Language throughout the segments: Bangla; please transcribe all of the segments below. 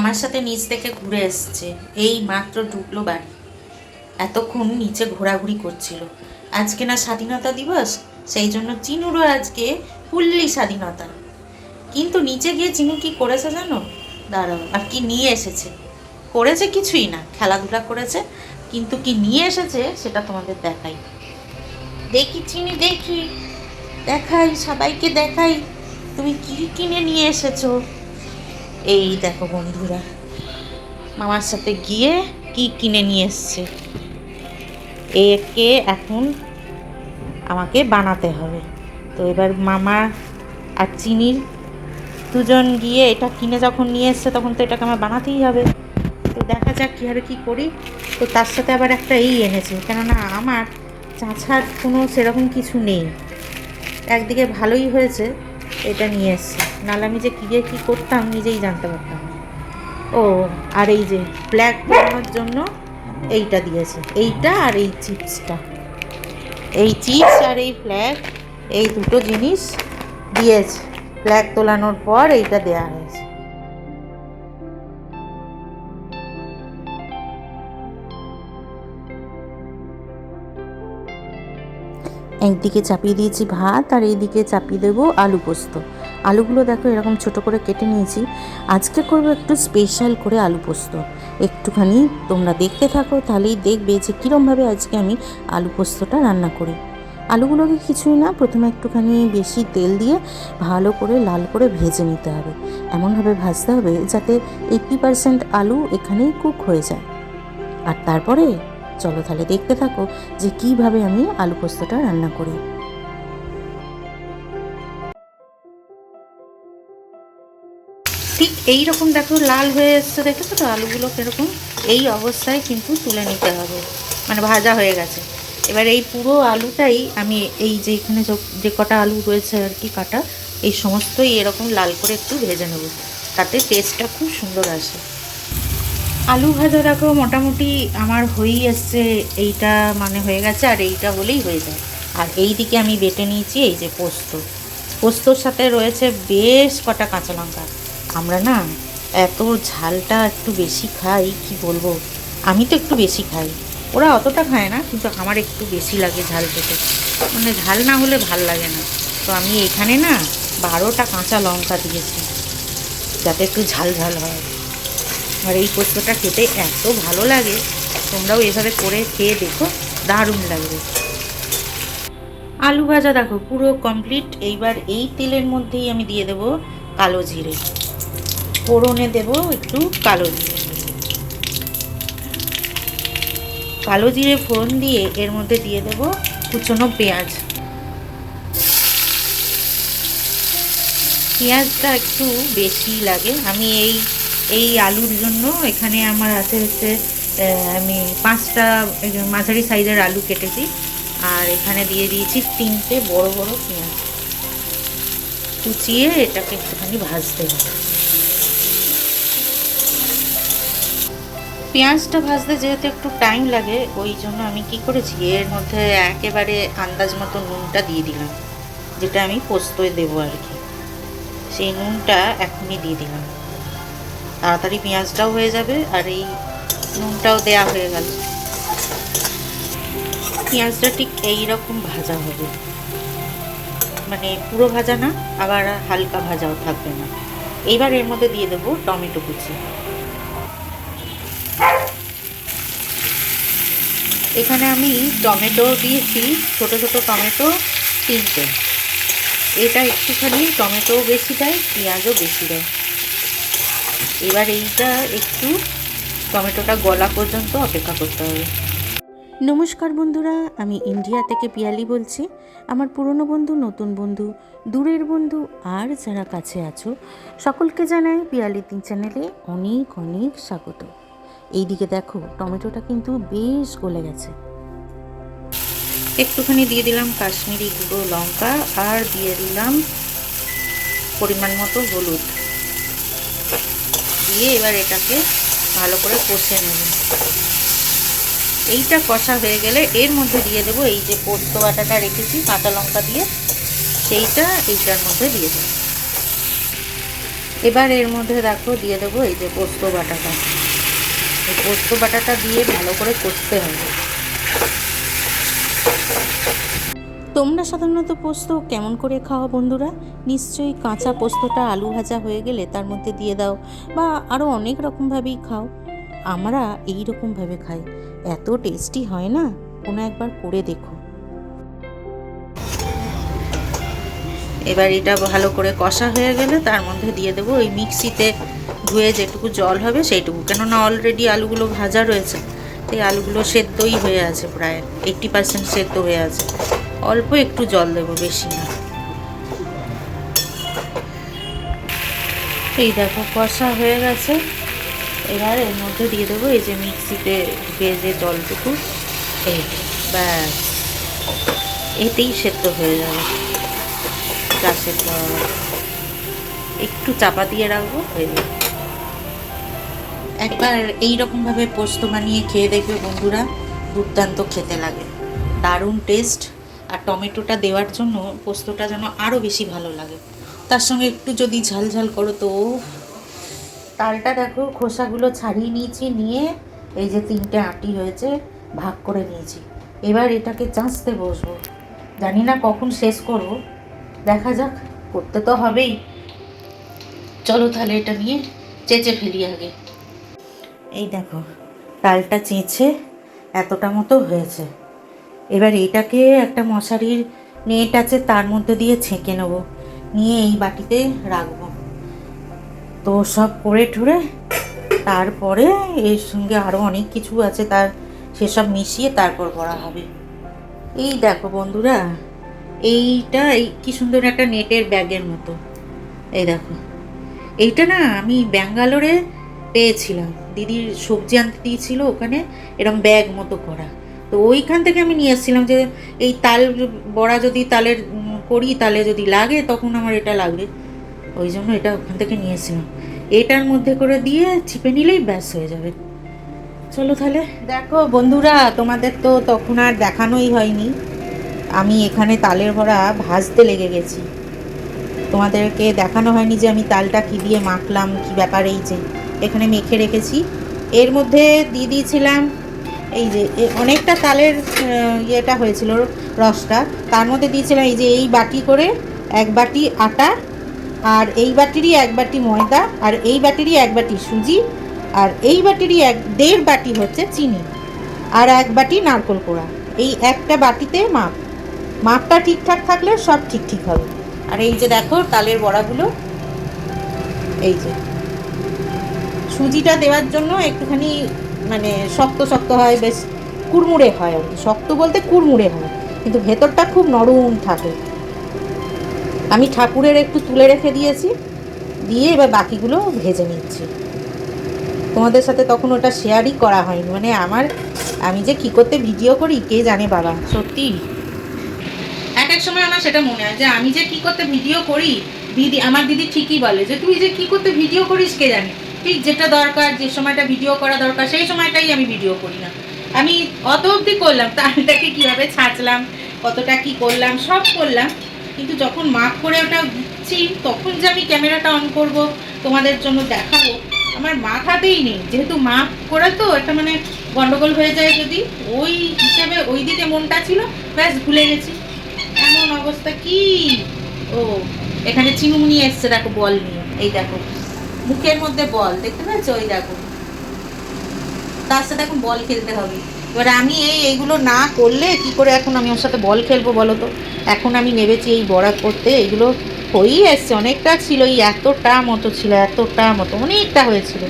আমার সাথে নিচ থেকে ঘুরে এসছে। এই মাত্র ঢুকলো বাড়ি। এতক্ষণ নিচে ঘোরাঘুরি করছিল। আজকে না স্বাধীনতা দিবস? সেই জন্য চিনুরও আজকে ফুল্লি স্বাধীনতা। কিন্তু নিচে গিয়ে চিনু কি করেছে জানো? দাঁড়াও, আর কি নিয়ে এসেছে? করেছে কিছুই না, খেলাধুলা করেছে, কিন্তু কি নিয়ে এসেছে সেটা তোমাদের দেখাই। দেখি চিনি, দেখি। দেখাই, সবাইকে দেখাই। তুমি কি কিনে নিয়ে এসেছ? এই দেখো বন্ধুরা, মামার সাথে গিয়ে কি কিনে নিয়ে এসছে? একে এখন আমাকে বানাতে হবে। তো এবার মামা আর চিনির দুজন গিয়ে এটা কিনে যখন নিয়ে এসছে, তখন তো এটাকে আমার বানাতেই হবে। তো দেখা যাক কী হারে কী করি। তো তার সাথে আবার একটা এই এনেছে, কেননা আমার চাঁছার কোনো সেরকম কিছু নেই। একদিকে ভালোই হয়েছে এটা নিয়ে এসছি। নাহলে আমি যে কী দিয়ে কী করতাম নিজেই জানতে পারতাম। ও, আর এই যে ব্ল্যাক বানানোর জন্য এইটা দিয়েছে। এইটা আর এই চিপসটা। এই চিপস আর এই ফ্ল্যাগ এই দুটো জিনিস দিয়েছে। ফ্ল্যাগ তোলানোর পর এইটা দেওয়া হয়েছে। একদিকে চাপিয়ে দিয়েছি ভাত আর এইদিকে চাপিয়ে দেবো আলু পোস্ত। আলুগুলো দেখো এরকম ছোট করে কেটে নিয়েছি। আজকে করব একটু স্পেশাল করে আলু পোস্ত। একটুখানি তোমরা দেখতে থাকো, তাহলেই দেখবে যে কীরমভাবে আজকে আমি আলু পোস্তটা রান্না করি। আলুগুলোকে কিছুই না, প্রথমে একটুখানি বেশি তেল দিয়ে ভালো করে লাল করে ভেজে নিতে হবে। এমনভাবে ভাজতে হবে যাতে এইট্টি পারসেন্ট আলু এখানেই কুক হয়ে যায়। আর তারপরে চলো তাহলে দেখতে থাকো যে কীভাবে আমি আলু পোস্তটা রান্না করি। ঠিক এই রকম দেখো, লাল হয়ে এসছে দেখেছ তো আলুগুলো কীরকম? এই অবস্থায় কিন্তু তুলে নিতে হবে। মানে ভাজা হয়ে গেছে। এবার এই পুরো আলুটাই আমি এই যে এখানে যে- কটা আলু রয়েছে আর কি কাটা, এই সমস্তই এরকম লাল করে একটু ভেজে নেব। তাতে টেস্টটা খুব সুন্দর আসে। আলু ভাজা দেখো মোটামুটি আমার হয়েই এসছে এইটা মানে হয়ে গেছে আর এইটা হলেই হয়ে যায়। আর এই দিকে আমি বেটে নিয়েছি এই যে পোস্ত। পোস্তর সাথে রয়েছে বেশ কটা কাঁচা লঙ্কা। আমরা না এত ঝালটা একটু বেশি খাই, কি বলব? আমি তো একটু বেশি খাই। ওরা অতটা খায় না, কিন্তু আমার একটু বেশি লাগে ঝাল খেতে। মানে ঝাল না হলে ভালো লাগে না। তো আমি এখানে না বারোটা কাঁচা লঙ্কা দিয়েছি, যাতে একটু ঝাল ঝাল হয়। আর এই পোস্তটা খেতে এত ভালো লাগে। তোমরাও এভাবে করে খেয়ে দেখো, দারুণ লাগবে। আলু ভাজা দেখো, পুরো কমপ্লিট এইবার এই তেলের মধ্যেই আমি দিয়ে দেবো কালো জিরে। ফোড়নে দেবো একটু কালো জিরে। কালো জিরে ফোড়ন দিয়ে এর মধ্যে দিয়ে দেবো কুচনো পেঁয়াজ। পেঁয়াজটা একটু বেশি লাগে। আমি এই এই আলুর জন্য এখানে আমার হাতে হচ্ছে আমি পাঁচটা মাঝারি সাইজের আলু কেটেছি। আর এখানে দিয়ে দিয়েছি তিনটে বড় বড় পেঁয়াজ। কুচিয়ে এটাকে একটুখানি ভাজতে হবে। পেঁয়াজটা ভাজতে যেহেতু একটু টাইম লাগে, ওই জন্য আমি কি করেছি, এর মধ্যে একেবারে আন্দাজ মতো নুনটা দিয়ে দিলাম, যেটা আমি পোস্তয় দেবো আর কি। সেই নুনটা এখনই দিয়ে দিলাম। তাড়াতাড়ি পেঁয়াজটাও হয়ে যাবে আর এই নুনটাও দেয়া হয়ে গেল। পেঁয়াজটা ঠিক এই রকম ভাজা হবে। মানে পুরো ভাজা না, আবার হালকা ভাজাও থাকবে না। এইবার এর মধ্যে দিয়ে দেবো টমেটো কুচি। এখানে আমি টমেটো দিয়েছি, ছোট ছোট টমেটো তিনটে। এটা একটুখানি টমেটো বেশি দেয়, পেঁয়াজও বেশি দেয়। এবার এইটা একটু টমেটোটা গলা পর্যন্ত অপেক্ষা করতে হবে। নমস্কার বন্ধুরা আমি ইন্ডিয়া থেকে পিয়ালি বলছি। আমার পুরনো বন্ধু নতুন বন্ধু দূরের বন্ধু আর যারা কাছে আছো সকলকে জানাই পিয়ালি তিন চ্যানেলে অনেক অনেক স্বাগত। এইদিকে দেখো টমেটোটা কিন্তু বেশ গলে গেছে। একটুখানি দিয়ে দিলাম কাশ্মীরি গুঁড়ো লঙ্কা আর দিয়ে দিলাম পরিমাণ মতো হলুদ। দিয়ে এবার এটাকে ভালো করে কষে নেব। এইটা কষা হয়ে গেলে এর মধ্যে দিয়ে দেবো এই যে পোস্ত বাটাটা রেখেছি, কাঁচা লঙ্কা দিয়ে, সেইটা এইটার মধ্যে দিয়ে দেবো। এবার এর মধ্যে দেখো দিয়ে দেবো এই যে পোস্ত বাটাটা। এই পোস্ত বাটাটা দিয়ে ভালো করে কষতে হবে। তোমরা সাধারণত পোস্ত কেমন করে খাওয়া বন্ধুরা? নিশ্চয়ই কাঁচা পোস্তটা আলু ভাজা হয়ে গেলে তার মধ্যে দিয়ে দাও, বা আরও অনেক রকমভাবেই খাও। আমরা এই রকমভাবে খাই। এত টেস্টি হয় না? কোনো একবার করে দেখো। এবার এটা ভালো করে কষা হয়ে গেলে তার মধ্যে দিয়ে দেবো ওই মিক্সিতে ধুয়ে যেটুকু জল হবে সেইটুকু। কেননা অলরেডি আলুগুলো ভাজা রয়েছে এই আলুগুলো সেদ্ধই হয়ে আছে প্রায় এইট্টি পার্সেন্ট সেদ্ধ হয়ে আছে। অল্প একটু জল দেবো, বেশি না। এই দেখো, কষা হয়ে গেছে। এবার এর মধ্যে দিয়ে দেবো এই যে মিক্সিতে যে জলটুকু। এই ব্যাস। এতেই সেদ্ধ হয়ে যাবে। চা সেদ্ধ একটু চাপা দিয়ে রাখব হয়ে যাবে একবার এই রকমভাবে পোস্ত বানিয়ে খেয়ে দেখবে বন্ধুরা, দুর্দান্ত খেতে লাগে। দারুণ টেস্ট। আর টমেটোটা দেওয়ার জন্য পোস্তটা যেন আরও বেশি ভালো লাগে। তার সঙ্গে একটু যদি ঝাল ঝাল করো তো। তালটা দেখো খোসাগুলো ছাড়িয়ে নিয়েছি নিয়ে এই যে তিনটে আটি হয়েছে ভাগ করে নিয়েছি। এবার এটাকে চাঁচতে বসবো। জানি না কখন শেষ করব। দেখা যাক করতে তো হবেই। চলো তাহলে এটা নিয়ে চেঁচে ফেলি আগে। এই দেখো তালটা চেঁচে এতটা মতো হয়েছে। এবার এটাকে একটা মশারির নেট আছে, তার মধ্যে দিয়ে ছেঁকে নেব। নিয়ে এই বাটিতে রাখব। তো সব করে ঠুরে তারপরে এর সঙ্গে আরও অনেক কিছু আছে, তার সেসব মিশিয়ে তারপর করা হবে। এই দেখো বন্ধুরা, এইটা এই কি সুন্দর একটা নেটের ব্যাগের মতো। এই দেখো, এইটা না আমি ব্যাঙ্গালোরে পেয়েছিলাম। দিদির সবজি আনতে দিয়েছিল ওখানে এরকম ব্যাগ মতো করা। তো ওইখান থেকে আমি নিয়ে এসেছিলাম যে, এই তাল বড়া যদি তালের করি, তালে যদি লাগে, তখন আমার এটা লাগবে। ওই জন্য এটা ওখান থেকে নিয়ে এসেছিলাম এটার মধ্যে করে দিয়ে চিপে নিলেই ব্যাস হয়ে যাবে। চলো তাহলে। দেখো বন্ধুরা, তোমাদের তো তখন আর দেখানোই হয়নি। আমি এখানে তালের ভরা ভাজতে লেগে গেছি। তোমাদেরকে দেখানো হয়নি যে আমি তালটা কি দিয়ে মাখলাম, কি ব্যাপার এই যে। এখানে মেখে রেখেছি। এর মধ্যে দিয়ে দিয়েছিলাম এই যে অনেকটা তালের ইয়েটা হয়েছিল রসটা। তার মধ্যে দিয়েছিলাম এই যে, এই বাটি করে এক বাটি আটা, আর এই বাটিরই এক বাটি ময়দা, আর এই বাটিরই এক বাটি সুজি, আর এই বাটিরই এক, দেড় বাটি হচ্ছে চিনি, আর এক বাটি নারকোল কোড়া। এই একটা বাটিতে মাপ। মাপটা ঠিকঠাক থাকলে সব ঠিক ঠিক হবে। আর এই যে দেখো, তালের বড়াগুলো। এই যে। সুজিটা দেওয়ার জন্য একটুখানি মানে শক্ত শক্ত হয়, বেশ কুড়মুড়ে হয় শক্ত বলতে কুড়মুড়ে হয়, কিন্তু ভেতরটা খুব নরম থাকে। আমি ঠাকুরের একটু তুলে রেখে দিয়েছি, দিয়ে এবার বাকিগুলো ভেজে নিচ্ছি। তোমাদের সাথে তখন ওটা শেয়ারই করা হয়নি। মানে আমার, আমি যে কি করতে ভিডিও করি, কে জানে বাবা, সত্যি। এক এক সময় আমার সেটা মনে হয় যে আমি যে কি করতে ভিডিও করি, দিদি, আমার দিদি ঠিকই বলে যে, তুই যে কি করতে ভিডিও করিস, কে জানে? ঠিক যেটা দরকার, যে সময়টা ভিডিও করা দরকার, সেই সময়টাই আমি ভিডিও করি না। আমি অত অবধি করলাম, তালটাকে কীভাবে ছাঁচলাম, কতটা কি করলাম, সব করলাম। কিন্তু যখন মাপ করে ওটা দিচ্ছি, তখন যে আমি ক্যামেরাটা অন করব, তোমাদের জন্য দেখাবো, আমার মাথাতেই নেই। যেহেতু মাপ করে তো, একটা মানে গন্ডগোল হয়ে যায় যদি। ওই হিসেবে ওই দিকে মনটা ছিল, ব্যাস ভুলে গেছি। এমন অবস্থা কি? ও, এখানে চিনুমুনি এসছে, দেখো বল নিয়ে। এই দেখো। মুখের মধ্যে বল, দেখতে পাচ্ছ ওই দেখো। তার সাথে এখন বল খেলতে হবে। এবার আমি এই এইগুলো না করলে কি করে এখন আমি ওর সাথে বল খেলব বলো তো? এখন আমি নেবেছি এই বড়া করতে এইগুলো হয়েই এসছে, অনেকটা ছিল, এই এতটা মতো ছিল, এতটা মতো, অনেকটা হয়েছিল।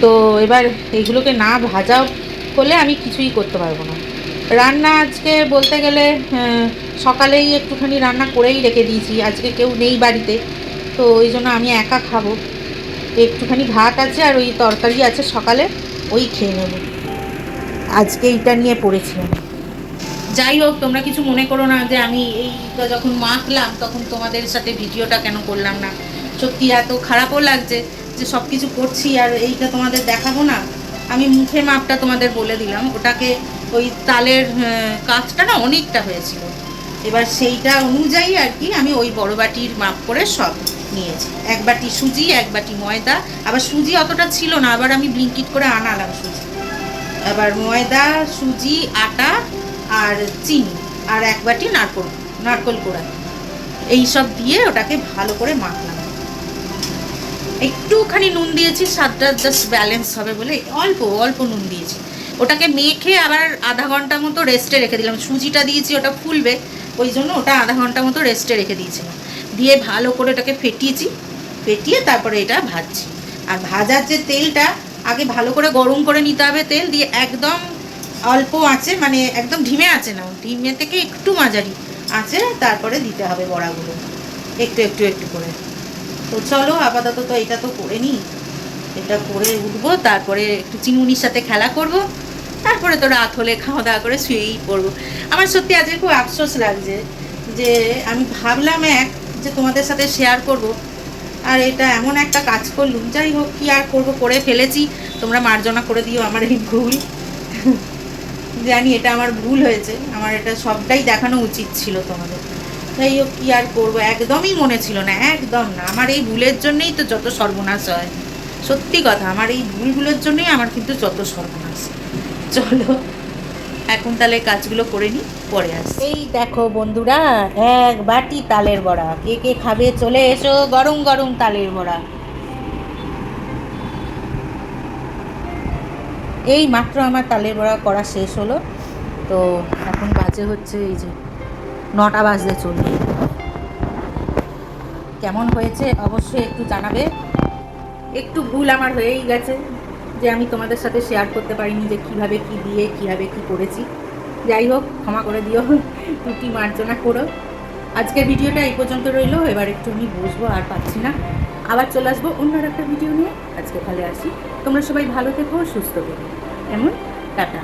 তো এবার এইগুলোকে না ভাজা করলে আমি কিছুই করতে পারব না। রান্না আজকে বলতে গেলে সকালেই একটুখানি রান্না করেই রেখে দিয়েছি। আজকে কেউ নেই বাড়িতে। তো ওই জন্য আমি একা খাব। একটুখানি ভাত আছে আর ওই তরকারি আছে সকালে, ওই খেয়ে নেব। আজকে এইটা নিয়ে পড়েছিলাম। যাই হোক, তোমরা কিছু মনে করো না যে আমি এইটা যখন মাখলাম, তখন তোমাদের সাথে ভিডিওটা কেন করলাম না? সত্যি এত খারাপও লাগছে যে সব কিছু করছি আর এইটা তোমাদের দেখাবো না। আমি মুখে মাপটা তোমাদের বলে দিলাম। ওটাকে ওই তালের কাজটা না অনেকটা হয়েছিল। এবার সেইটা অনুযায়ী আর কি আমি ওই বড় বাটির মাপ করে সব নিয়েছি। এক বাটি সুজি, এক বাটি ময়দা। আবার সুজি অতটা ছিল না, আবার আমি ব্লিঙ্কিট করে আনালাম সুজি। আবার ময়দা, সুজি, আটা আর চিনি আর এক বাটি নারকোল নারকোল কোড়া। এই সব দিয়ে ওটাকে ভালো করে মাখলাম। একটুখানি নুন দিয়েছি, স্বাদটা জাস্ট ব্যালেন্স হবে বলে। অল্প অল্প নুন দিয়েছি। ওটাকে মেখে আবার আধা ঘণ্টা মতো রেস্টে রেখে দিলাম। সুজিটা দিয়েছি, ওটা ফুলবে। ওই জন্য ওটা আধা ঘণ্টা মতো রেস্টে রেখে দিয়েছিলাম। দিয়ে ভালো করে ওটাকে ফেটিয়েছি। ফেটিয়ে তারপরে এটা ভাজছি। আর ভাজার যে তেলটা, আগে ভালো করে গরম করে নিতে হবে তেল দিয়ে একদম অল্প আছে মানে একদম ঢিমে আছে না, ঢিমে থেকে একটু মাঝারি আছে তারপরে দিতে হবে বড়াগুলো। একটু একটু একটু করে। তো চলো, আপাতত তো এটা তো করে নিই। এটা করে উঠবো, তারপরে একটু চিনুনির সাথে খেলা করব। তারপরে তো রাত হলে খাওয়া দাওয়া করে শুয়েই পড়ব। আমার সত্যি আজকে খুব আফসোস লাগছে যে, আমি ভাবলাম এক যে তোমাদের সাথে শেয়ার করব। আর এটা এমন একটা কাজ করলুম, যাই হোক, কি আর করব, করে ফেলেছি। তোমরা মার্জনা করে দিও আমার এই ভুল। জানি এটা আমার ভুল হয়েছে, আমার এটা সবটাই দেখানো উচিত ছিল তোমাদের। যাই হোক, কী আর করব, একদমই মনে ছিল না, একদম না। আমার এই ভুলের জন্যেই তো যত সর্বনাশ হয়। সত্যি কথা, আমার এই ভুলগুলোর জন্যই আমার কিন্তু যত সর্বনাশ। চলো এখন তাহলে কাজগুলো করে নিই পরে আস এই দেখো বন্ধুরা, এক বাটি তালের বড়া। কে কে খাবে চলে এসো, গরম গরম তালের বড়া। এই মাত্র আমার তালের বড়া করা শেষ হলো। তো এখন বাজে হচ্ছে এই যে নটা বাজতে চলবে। কেমন হয়েছে অবশ্যই একটু জানাবে। একটু ভুল আমার হয়েই গেছে। যে আমি তোমাদের সাথে শেয়ার করতে পারিনি যে কীভাবে কি দিয়ে, কীভাবে কি করেছি। যাই হোক, ক্ষমা করে দিও ত্রুটি মার্জনা করো। আজকের ভিডিওটা এই পর্যন্ত রইল, এবার একটু আমি বসবো, আর পাচ্ছি না। আবার চলে আসব অন্য একটা ভিডিও নিয়ে। আজকে ভালো আসি। তোমরা সবাই ভালো থেকো, সুস্থ থেকো। এমন টাটা।